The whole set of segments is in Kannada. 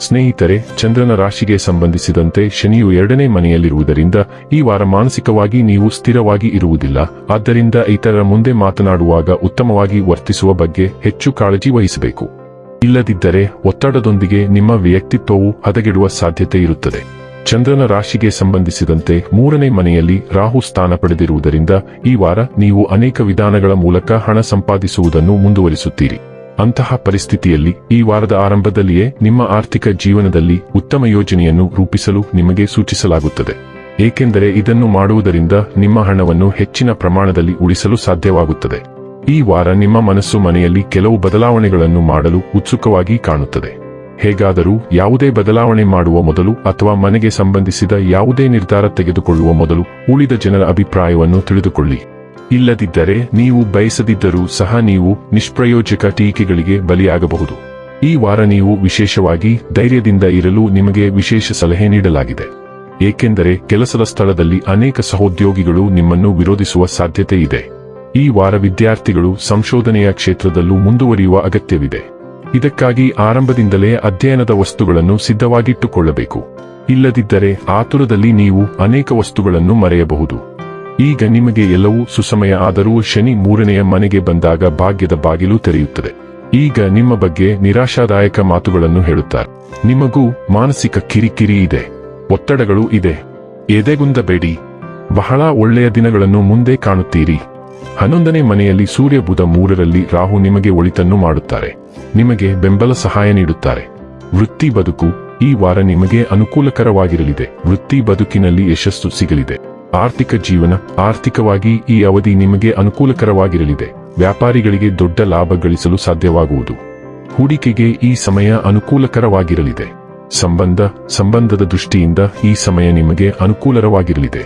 ಸ್ನೇಹಿತರೆ, ಚಂದ್ರನ ರಾಶಿಗೆ ಸಂಬಂಧಿಸಿದಂತೆ ಶನಿಯು ಎರಡನೇ ಮನೆಯಲ್ಲಿರುವುದರಿಂದ ಈ ವಾರ ಮಾನಸಿಕವಾಗಿ ನೀವು ಸ್ಥಿರವಾಗಿ ಇರುವುದಿಲ್ಲ. ಆದ್ದರಿಂದ ಇತರರ ಮುಂದೆ ಮಾತನಾಡುವಾಗ ಉತ್ತಮವಾಗಿ ವರ್ತಿಸುವ ಬಗ್ಗೆ ಹೆಚ್ಚು ಕಾಳಜಿ ವಹಿಸಬೇಕು. ಇಲ್ಲದಿದ್ದರೆ ಒತ್ತಡದೊಂದಿಗೆ ನಿಮ್ಮ ವ್ಯಕ್ತಿತ್ವವು ಹದಗೆಡುವ ಸಾಧ್ಯತೆ ಇರುತ್ತದೆ. ಚಂದ್ರನ ರಾಶಿಗೆ ಸಂಬಂಧಿಸಿದಂತೆ ಮೂರನೇ ಮನೆಯಲ್ಲಿ ರಾಹು ಸ್ಥಾನ ಪಡೆದಿರುವುದರಿಂದ ಈ ವಾರ ನೀವು ಅನೇಕ ವಿಧಾನಗಳ ಮೂಲಕ ಹಣ ಸಂಪಾದಿಸುವುದನ್ನು ಮುಂದುವರಿಸುತ್ತೀರಿ. ಅಂತಹ ಪರಿಸ್ಥಿತಿಯಲ್ಲಿ ಈ ವಾರದ ಆರಂಭದಲ್ಲಿಯೇ ನಿಮ್ಮ ಆರ್ಥಿಕ ಜೀವನದಲ್ಲಿ ಉತ್ತಮ ಯೋಜನೆಯನ್ನು ರೂಪಿಸಲು ನಿಮಗೆ ಸೂಚಿಸಲಾಗುತ್ತದೆ. ಏಕೆಂದರೆ ಇದನ್ನು ಮಾಡುವುದರಿಂದ ನಿಮ್ಮ ಹಣವನ್ನು ಹೆಚ್ಚಿನ ಪ್ರಮಾಣದಲ್ಲಿ ಉಳಿಸಲು ಸಾಧ್ಯವಾಗುತ್ತದೆ. ಈ ವಾರ ನಿಮ್ಮ ಮನಸ್ಸು ಮನೆಯಲ್ಲಿ ಕೆಲವು ಬದಲಾವಣೆಗಳನ್ನು ಮಾಡಲು ಉತ್ಸುಕವಾಗಿ ಕಾಣುತ್ತದೆ. ಹೇಗಾದರೂ ಯಾವುದೇ ಬದಲಾವಣೆ ಮಾಡುವ ಮೊದಲು ಅಥವಾ ಮನೆಗೆ ಸಂಬಂಧಿಸಿದ ಯಾವುದೇ ನಿರ್ಧಾರ ತೆಗೆದುಕೊಳ್ಳುವ ಮೊದಲು ಉಳಿದ ಜನರ ಅಭಿಪ್ರಾಯವನ್ನು ತಿಳಿದುಕೊಳ್ಳಿ. ಇಲ್ಲದಿದ್ದರೆ ನೀವು ಬಯಸದಿದ್ದರೂ ಸಹ ನೀವು ನಿಷ್ಪ್ರಯೋಜಕ ಟೀಕೆಗಳಿಗೆ ಬಲಿಯಾಗಬಹುದು. ಈ ವಾರ ನೀವು ವಿಶೇಷವಾಗಿ ಧೈರ್ಯದಿಂದ ಇರಲು ನಿಮಗೆ ವಿಶೇಷ ಸಲಹೆ ನೀಡಲಾಗಿದೆ. ಏಕೆಂದರೆ ಕೆಲಸದ ಸ್ಥಳದಲ್ಲಿ ಅನೇಕ ಸಹೋದ್ಯೋಗಿಗಳು ನಿಮ್ಮನ್ನು ವಿರೋಧಿಸುವ ಸಾಧ್ಯತೆ ಇದೆ. ಈ ವಾರ ವಿದ್ಯಾರ್ಥಿಗಳು ಸಂಶೋಧನೆಯ ಕ್ಷೇತ್ರದಲ್ಲೂ ಮುಂದುವರಿಯುವ ಅಗತ್ಯವಿದೆ. ಇದಕ್ಕಾಗಿ ಆರಂಭದಿಂದಲೇ ಅಧ್ಯಯನದ ವಸ್ತುಗಳನ್ನು ಸಿದ್ಧವಾಗಿಟ್ಟುಕೊಳ್ಳಬೇಕು. ಇಲ್ಲದಿದ್ದರೆ ಆತುರದಲ್ಲಿ ನೀವು ಅನೇಕ ವಸ್ತುಗಳನ್ನು ಮರೆಯಬಹುದು. ಈಗ ನಿಮಗೆ ಎಲ್ಲವೂ ಸುಸಮಯ ಆದರೂ ಶನಿ ಮೂರನೆಯ ಮನೆಗೆ ಬಂದಾಗ ಭಾಗ್ಯದ ಬಾಗಿಲು ತೆರೆಯುತ್ತದೆ. ಈಗ ನಿಮ್ಮ ಬಗ್ಗೆ ನಿರಾಶಾದಾಯಕ ಮಾತುಗಳನ್ನು ಹೇಳುತ್ತಾರೆ. ನಿಮಗೂ ಮಾನಸಿಕ ಕಿರಿಕಿರಿ ಇದೆ. ಒತ್ತಡಗಳು ಇದೆ. ಎದೆಗುಂದಬೇಡಿ. ಬಹಳ ಒಳ್ಳೆಯ ದಿನಗಳನ್ನು ಮುಂದೆ ಕಾಣುತ್ತೀರಿ. ಹನ್ನೊಂದನೇ ಮನೆಯಲ್ಲಿ ಸೂರ್ಯ ಬುಧ ಮೂರರಲ್ಲಿ ರಾಹು ನಿಮಗೆ ಒಳಿತನ್ನು ಮಾಡುತ್ತಾರೆ. ನಿಮಗೆ ಬೆಂಬಲ ಸಹಾಯ ನೀಡುತ್ತಾರೆ. ವೃತ್ತಿ ಬದುಕು ಈ ವಾರ ನಿಮಗೆ ಅನುಕೂಲಕರವಾಗಿರಲಿದೆ. ವೃತ್ತಿ ಬದುಕಿನಲ್ಲಿ ಯಶಸ್ಸು ಸಿಗಲಿದೆ. ಆರ್ಥಿಕ ಜೀವನ, ಆರ್ಥಿಕವಾಗಿ ಈ ಅವಧಿ ನಿಮಗೆ ಅನುಕೂಲಕರವಾಗಿರಲಿದೆ. ವ್ಯಾಪಾರಿಗಳಿಗೆ ದೊಡ್ಡ ಲಾಭ ಗಳಿಸಲು ಸಾಧ್ಯವಾಗುವುದು. ಹೂಡಿಕೆಗೆ ಈ ಸಮಯ ಅನುಕೂಲಕರವಾಗಿರಲಿದೆ. ಸಂಬಂಧ, ಸಂಬಂಧದ ದೃಷ್ಟಿಯಿಂದ ಈ ಸಮಯ ನಿಮಗೆ ಅನುಕೂಲಕರವಾಗಿರಲಿದೆ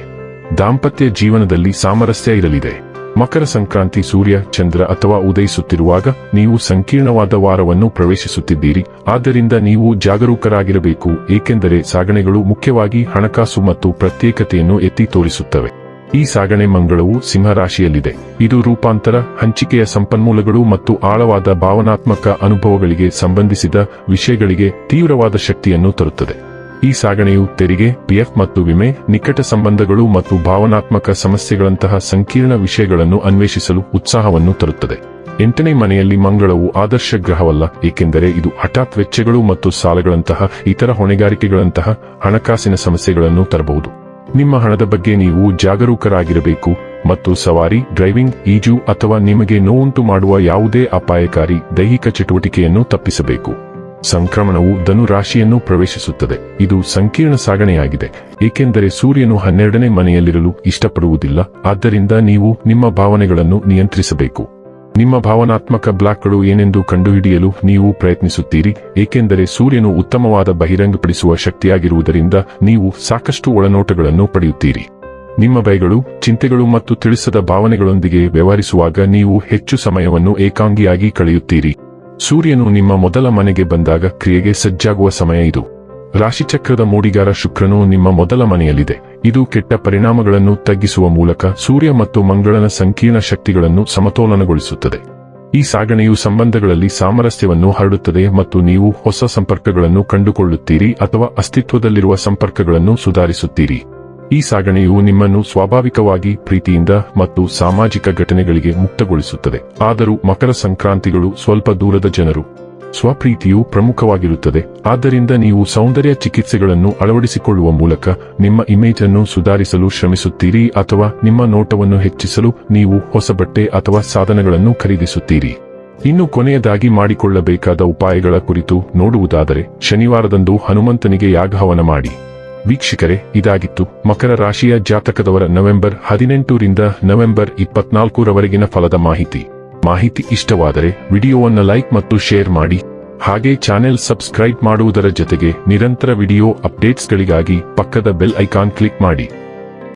ದಾಂಪತ್ಯ ಜೀವನದಲ್ಲಿ ಸಾಮರಸ್ಯ ಇರಲಿದೆ. ಮಕರ ಸಂಕ್ರಾಂತಿ ಸೂರ್ಯ, ಚಂದ್ರ ಅಥವಾ ಉದಯಿಸುತ್ತಿರುವಾಗ ನೀವು ಸಂಕೀರ್ಣವಾದ ವಾರವನ್ನು ಪ್ರವೇಶಿಸುತ್ತಿದ್ದೀರಿ. ಆದ್ದರಿಂದ ನೀವು ಜಾಗರೂಕರಾಗಿರಬೇಕು, ಏಕೆಂದರೆ ಸಾಗಣೆಗಳು ಮುಖ್ಯವಾಗಿ ಹಣಕಾಸು ಮತ್ತು ಪ್ರತ್ಯೇಕತೆಯನ್ನು ಎತ್ತಿ ತೋರಿಸುತ್ತವೆ. ಈ ಸಾಗಣೆ ಮಂಗಳವು ಸಿಂಹರಾಶಿಯಲ್ಲಿದೆ ಇದು ರೂಪಾಂತರ, ಹಂಚಿಕೆಯ ಸಂಪನ್ಮೂಲಗಳು ಮತ್ತು ಆಳವಾದ ಭಾವನಾತ್ಮಕ ಅನುಭವಗಳಿಗೆ ಸಂಬಂಧಿಸಿದ ವಿಷಯಗಳಿಗೆ ತೀವ್ರವಾದ ಶಕ್ತಿಯನ್ನು ತರುತ್ತದೆ. ಈ ಸಾಗಣೆಯು ತೆರಿಗೆ, ಪಿಎಫ್ ಮತ್ತು ವಿಮೆ, ನಿಕಟ ಸಂಬಂಧಗಳು ಮತ್ತು ಭಾವನಾತ್ಮಕ ಸಮಸ್ಯೆಗಳಂತಹ ಸಂಕೀರ್ಣ ವಿಷಯಗಳನ್ನು ಅನ್ವೇಷಿಸಲು ಉತ್ಸಾಹವನ್ನು ತರುತ್ತದೆ. ಎಂಟನೇ ಮನೆಯಲ್ಲಿ ಮಂಗಳವು ಆದರ್ಶ ಗ್ರಹವಲ್ಲ, ಏಕೆಂದರೆ ಇದು ಹಠಾತ್ ವೆಚ್ಚಗಳು ಮತ್ತು ಸಾಲಗಳಂತಹ ಇತರ ಹೊಣೆಗಾರಿಕೆಗಳಂತಹ ಹಣಕಾಸಿನ ಸಮಸ್ಯೆಗಳನ್ನು ತರಬಹುದು. ನಿಮ್ಮ ಹಣದ ಬಗ್ಗೆ ನೀವು ಜಾಗರೂಕರಾಗಿರಬೇಕು ಮತ್ತು ಸವಾರಿ, ಡ್ರೈವಿಂಗ್, ಈಜು ಅಥವಾ ನಿಮಗೆ ನೋವುಂಟು ಮಾಡುವ ಯಾವುದೇ ಅಪಾಯಕಾರಿ ದೈಹಿಕ ಚಟುವಟಿಕೆಯನ್ನು ತಪ್ಪಿಸಬೇಕು. ಸಂಕ್ರಮಣವು ಧನು ರಾಶಿಯನ್ನು ಪ್ರವೇಶಿಸುತ್ತದೆ. ಇದು ಸಂಕೀರ್ಣ ಸಾಗಣೆಯಾಗಿದೆ. ಏಕೆಂದರೆ ಸೂರ್ಯನು ಹನ್ನೆರಡನೇ ಮನೆಯಲ್ಲಿರಲು ಇಷ್ಟಪಡುವುದಿಲ್ಲ. ಆದ್ದರಿಂದ ನೀವು ನಿಮ್ಮ ಭಾವನೆಗಳನ್ನು ನಿಯಂತ್ರಿಸಬೇಕು. ನಿಮ್ಮ ಭಾವನಾತ್ಮಕ ಬ್ಲಾಕ್ಗಳು ಏನೆಂದು ಕಂಡುಹಿಡಿಯಲು ನೀವು ಪ್ರಯತ್ನಿಸುತ್ತೀರಿ. ಏಕೆಂದರೆ ಸೂರ್ಯನು ಉತ್ತಮವಾದ ಬಹಿರಂಗಪಡಿಸುವ ಶಕ್ತಿಯಾಗಿರುವುದರಿಂದ ನೀವು ಸಾಕಷ್ಟು ಒಳನೋಟಗಳನ್ನು ಪಡೆಯುತ್ತೀರಿ. ನಿಮ್ಮ ಭಯಗಳು ಚಿಂತೆಗಳು ಮತ್ತು ತಿಳಿಸದ ಭಾವನೆಗಳೊಂದಿಗೆ ವ್ಯವಹರಿಸುವಾಗ ನೀವು ಹೆಚ್ಚು ಸಮಯವನ್ನು ಏಕಾಂಗಿಯಾಗಿ ಕಳೆಯುತ್ತೀರಿ. ಸೂರ್ಯನು ನಿಮ್ಮ ಮೊದಲ ಮನೆಗೆ ಬಂದಾಗ ಕ್ರಿಯೆಗೆ ಸಜ್ಜಾಗುವ ಸಮಯ ಇದು. ರಾಶಿಚಕ್ರದ ಮೂಡಿಗಾರ ಶುಕ್ರನು ನಿಮ್ಮ ಮೊದಲ ಮನೆಯಲ್ಲಿದೆ. ಇದು ಕೆಟ್ಟ ಪರಿಣಾಮಗಳನ್ನು ತಗ್ಗಿಸುವ ಮೂಲಕ ಸೂರ್ಯ ಮತ್ತು ಮಂಗಳನ ಸಂಕೀರ್ಣ ಶಕ್ತಿಗಳನ್ನು ಸಮತೋಲನಗೊಳಿಸುತ್ತದೆ. ಈ ಸಾಗಣೆಯು ಸಂಬಂಧಗಳಲ್ಲಿ ಸಾಮರಸ್ಯವನ್ನು ಹರಡುತ್ತದೆ ಮತ್ತು ನೀವು ಹೊಸ ಸಂಪರ್ಕಗಳನ್ನು ಕಂಡುಕೊಳ್ಳುತ್ತೀರಿ ಅಥವಾ ಅಸ್ತಿತ್ವದಲ್ಲಿರುವ ಸಂಪರ್ಕಗಳನ್ನು ಸುಧಾರಿಸುತ್ತೀರಿ. ಈ ಸಾಗಣೆಯು ನಿಮ್ಮನ್ನು ಸ್ವಾಭಾವಿಕವಾಗಿ ಪ್ರೀತಿಯಿಂದ ಮತ್ತು ಸಾಮಾಜಿಕ ಘಟನೆಗಳಿಗೆ ಮುಕ್ತಗೊಳಿಸುತ್ತದೆ. ಆದರೂ ಮಕರ ಸಂಕ್ರಾಂತಿಗಳು ಸ್ವಲ್ಪ ದೂರದ ಜನರು. ಸ್ವಪ್ರೀತಿಯು ಪ್ರಮುಖವಾಗಿರುತ್ತದೆ. ಆದ್ದರಿಂದ ನೀವು ಸೌಂದರ್ಯ ಚಿಕಿತ್ಸೆಗಳನ್ನು ಅಳವಡಿಸಿಕೊಳ್ಳುವ ಮೂಲಕ ನಿಮ್ಮ ಇಮೇಜ್ ಅನ್ನು ಸುಧಾರಿಸಲು ಶ್ರಮಿಸುತ್ತೀರಿ ಅಥವಾ ನಿಮ್ಮ ನೋಟವನ್ನು ಹೆಚ್ಚಿಸಲು ನೀವು ಹೊಸ ಬಟ್ಟೆ ಅಥವಾ ಸಾಧನಗಳನ್ನು ಖರೀದಿಸುತ್ತೀರಿ. ಇನ್ನು ಕೊನೆಯದಾಗಿ ಮಾಡಿಕೊಳ್ಳಬೇಕಾದ ಉಪಾಯಗಳ ಕುರಿತು ನೋಡುವುದಾದರೆ, ಶನಿವಾರದಂದು ಹನುಮಂತನಿಗೆ ಯಾಗಹವನ ಮಾಡಿ. ವೀಕ್ಷಕರೇ, ಇದಾಗಿತ್ತು ಮಕರ ರಾಶಿಯ ಜಾತಕದವರ ನವೆಂಬರ್ ಹದಿನೆಂಟರಿಂದ ನವೆಂಬರ್ ಇಪ್ಪತ್ನಾಲ್ಕರವರೆಗಿನ ಫಲದ ಮಾಹಿತಿ. ಮಾಹಿತಿ ಇಷ್ಟವಾದರೆ ವಿಡಿಯೋವನ್ನು ಲೈಕ್ ಮತ್ತು ಶೇರ್ ಮಾಡಿ. ಹಾಗೆ ಚಾನೆಲ್ ಸಬ್ಸ್ಕ್ರೈಬ್ ಮಾಡುವುದರ ಜೊತೆಗೆ ನಿರಂತರ ವಿಡಿಯೋ ಅಪ್ಡೇಟ್ಸ್ಗಳಿಗಾಗಿ ಪಕ್ಕದ ಬೆಲ್ ಐಕಾನ್ ಕ್ಲಿಕ್ ಮಾಡಿ.